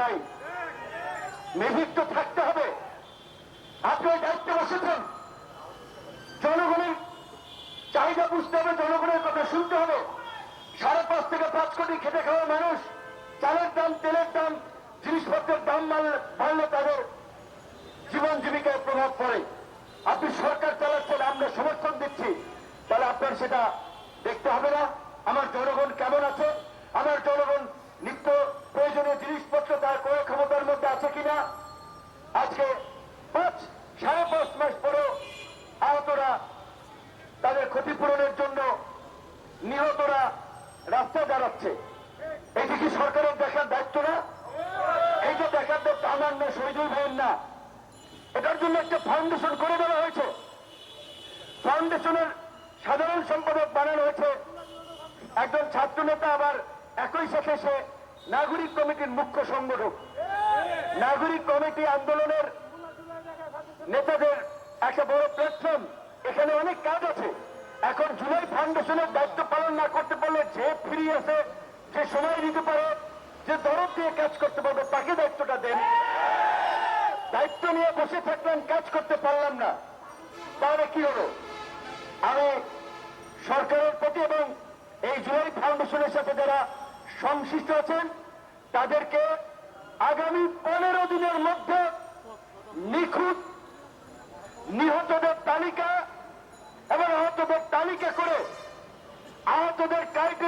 নাই। তো থাকতে হবে। আপনি ওই দায়িত্বে বসেছেন। জনগণের চাহিদা বুঝতে হবে, জনগণের কথা শুনতে হবে। সাড়ে পাঁচ থেকে পাঁচ কোটি খেটে খাওয়া মানুষ, চালের দাম, তেলের দাম, জিনিসপত্রের দাম বাড়লে তাদের জীবন জীবিকায় প্রভাব পড়ে। আপনি সরকার চালাচ্ছেন, আমরা সমর্থন দিচ্ছি। তাহলে আপনার সেটা দেখতে হবে না। আমার জনগণ কেমন আছে? আমার জনগণ আজকে পাঁচ, সাড়ে পাঁচ মাস পরেও আহতরা তাদের ক্ষতিপূরণের জন্য নিহতরা রাস্তায় দাঁড়াচ্ছে। এটি কি সরকারের দেখার দায়িত্ব না? এই যে দেখার দায়িত্ব আমার না, শহীদুল ভাইয়ের না। এটার জন্য একটা ফাউন্ডেশন করে দেওয়া হয়েছে। ফাউন্ডেশনের সাধারণ সম্পাদক বানানো হয়েছে। একজন ছাত্র নেতা আবার একই সাথে সে নাগরিক কমিটির মুখ্য সংগঠক। নাগরিক কমিটি আন্দোলনের নেতাদের একটা বড় প্ল্যাটফর্ম এখানে অনেক কাজ আছে। এখন জুলাই ফাউন্ডেশনের দায়িত্ব পালন না করতে পারলে যে ফ্রি আছে যে সময় দিতে পারে, যে দরদ দিয়ে কাজ করতে পারবে, তাকে দায়িত্বটা দেন। দায়িত্ব নিয়ে বসে থাকলাম কাজ করতে পারলাম না। তাহলে কি হলো? আমি সরকারের প্রতি এবং এই জুলাই ফাউন্ডেশনের সাথে যারা সংশ্লিষ্ট আছেন, তাদেরকে আগামী পনেরো দিনের মধ্যে নিখুঁত নিহতদের তালিকা এবং আহতদের তালিকা করে আহতদের তাদেরকে